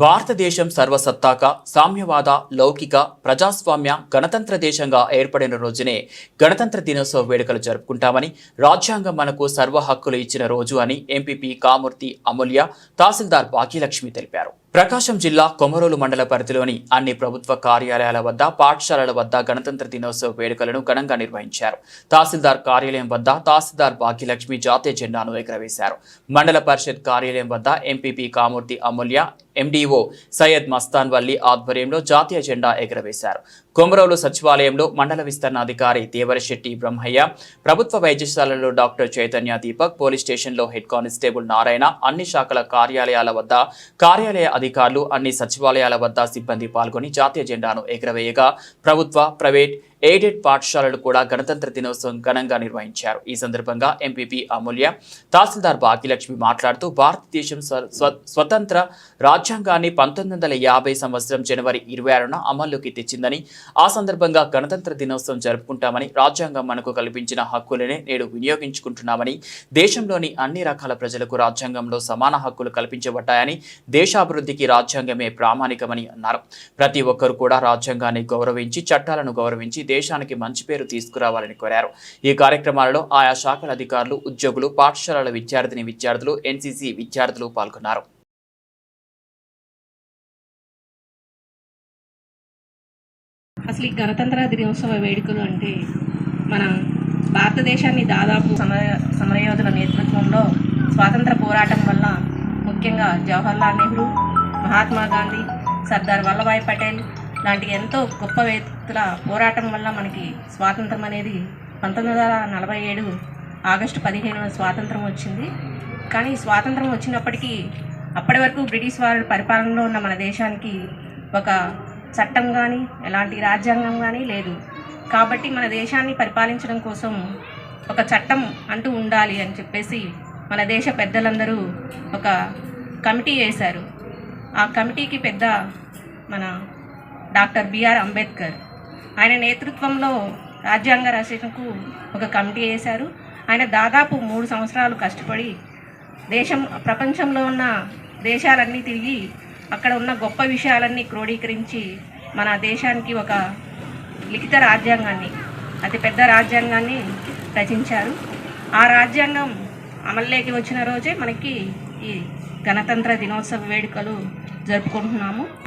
భారతదేశం సర్వసత్తాక సామ్యవాద లౌకిక ప్రజాస్వామ్య గణతంత్ర దేశంగా ఏర్పడిన రోజునే గణతంత్ర దినోత్సవ వేడుకలు జరుపుకుంటామని రాజ్యాంగం మనకు సర్వ హక్కులు ఇచ్చిన రోజు అని ఎంపీపీ కామూర్తి అమూల్య తహసీల్దార్ భాగ్యలక్ష్మి తెలిపారు. ప్రకాశం జిల్లా కొమరోలు మండల పరిధిలోని అన్ని ప్రభుత్వ కార్యాలయాల వద్ద పాఠశాలల వద్ద గణతంత్ర దినోత్సవ వేడుకలను ఘనంగా నిర్వహించారు. తహసీల్దార్ కార్యాలయం వద్ద తహసీల్దార్ భాగ్యలక్ష్మి జాతీయ జెండాను ఎగురవేశారు. మండల పరిషత్ కార్యాలయం వద్ద ఎంపీపీ కామూర్తి అమూల్య ఎండీఓ సయ్యద్ మస్తాన్ వల్లి ఆధ్వర్యంలో జాతీయ జెండా ఎగురవేశారు. కొమరోలు సచివాలయంలో మండల విస్తరణాధికారి దేవరశెట్టి బ్రహ్మయ్య ప్రభుత్వ వైద్యశాలలో డాక్టర్ చైతన్య దీపక్ పోలీస్ స్టేషన్లో హెడ్ కానిస్టేబుల్ నారాయణ అన్ని శాఖల కార్యాలయాల వద్ద కార్యాలయ అధికారులు అన్ని సచివాలయాల వద్ద సిబ్బంది పాల్గొని జాతీయ జెండాను ఎగురవేయగా ప్రభుత్వ ప్రైవేట్ ఎయిడెడ్ పాఠశాలలు కూడా గణతంత్ర దినోత్సవం ఘనంగా నిర్వహించారు. ఈ సందర్భంగా ఎంపీపీ అమూల్య తహసీల్దార్ భాగ్యలక్ష్మి మాట్లాడుతూ భారతదేశం స్వ- స్వతంత్ర రాజ్యాంగాన్ని పంతొమ్మిది వందల యాభై సంవత్సరం జనవరి ఇరవై ఆరున అమల్లోకి తెచ్చిందని ఆ సందర్భంగా గణతంత్ర దినోత్సవం జరుపుకుంటామని రాజ్యాంగం మనకు కల్పించిన హక్కులనే నేడు వినియోగించుకుంటున్నామని దేశంలోని అన్ని రకాల ప్రజలకు రాజ్యాంగంలో సమాన హక్కులు కల్పించబడ్డాయని దేశాభివృద్ధికి రాజ్యాంగమే ప్రామాణికమని అన్నారు. ప్రతి ఒక్కరు కూడా రాజ్యాంగాన్ని గౌరవించి చట్టాలను గౌరవించి దేశానికి మంచి పేరు తీసుకురావాలని కోరారు. ఈ కార్యక్రమాలలో ఆయా శాఖల అధికారులు ఉద్యోగులు పాఠశాలల విద్యార్థిని విద్యార్థులు ఎన్సీసీ విద్యార్థులు పాల్గొన్నారు. అసలు ఈ గణతంత్ర దినోత్సవ వేడుకలు అంటే మన భారతదేశాన్ని దాదాపు సమర సమరయోధుల నేతృత్వంలో స్వాతంత్ర పోరాటం వల్ల ముఖ్యంగా జవహర్లాల్ నెహ్రూ మహాత్మా గాంధీ సర్దార్ వల్లభాయ్ పటేల్ లాంటి ఎంతో గొప్ప వ్యక్తుల పోరాటం వల్ల మనకి స్వాతంత్రం అనేది పంతొమ్మిది వందల నలభై ఏడు ఆగస్టు పదిహేను స్వాతంత్రం వచ్చింది. కానీ స్వాతంత్రం వచ్చినప్పటికీ అప్పటి వరకు బ్రిటిష్ వారి పరిపాలనలో ఉన్న మన దేశానికి ఒక చట్టం కానీ ఎలాంటి రాజ్యాంగం కానీ లేదు. కాబట్టి మన దేశాన్ని పరిపాలించడం కోసం ఒక చట్టం అంటూ ఉండాలి అని చెప్పేసి మన దేశ పెద్దలందరూ ఒక కమిటీ వేశారు. ఆ కమిటీకి పెద్ద మన డాక్టర్ బిఆర్ అంబేద్కర్. ఆయన నేతృత్వంలో రాజ్యాంగ రచనకు ఒక కమిటీ వేశారు. ఆయన దాదాపు మూడు సంవత్సరాలు కష్టపడి దేశం ప్రపంచంలో ఉన్న దేశాలన్నీ తిరిగి అక్కడ ఉన్న గొప్ప విషయాలన్నీ క్రోడీకరించి మన దేశానికి ఒక లిఖిత రాజ్యాంగాన్ని అతిపెద్ద రాజ్యాంగాన్ని రచించారు. ఆ రాజ్యాంగం అమల్లోకి వచ్చిన రోజే మనకి ఈ గణతంత్ర దినోత్సవ వేడుకలు జరుపుకుంటున్నాము.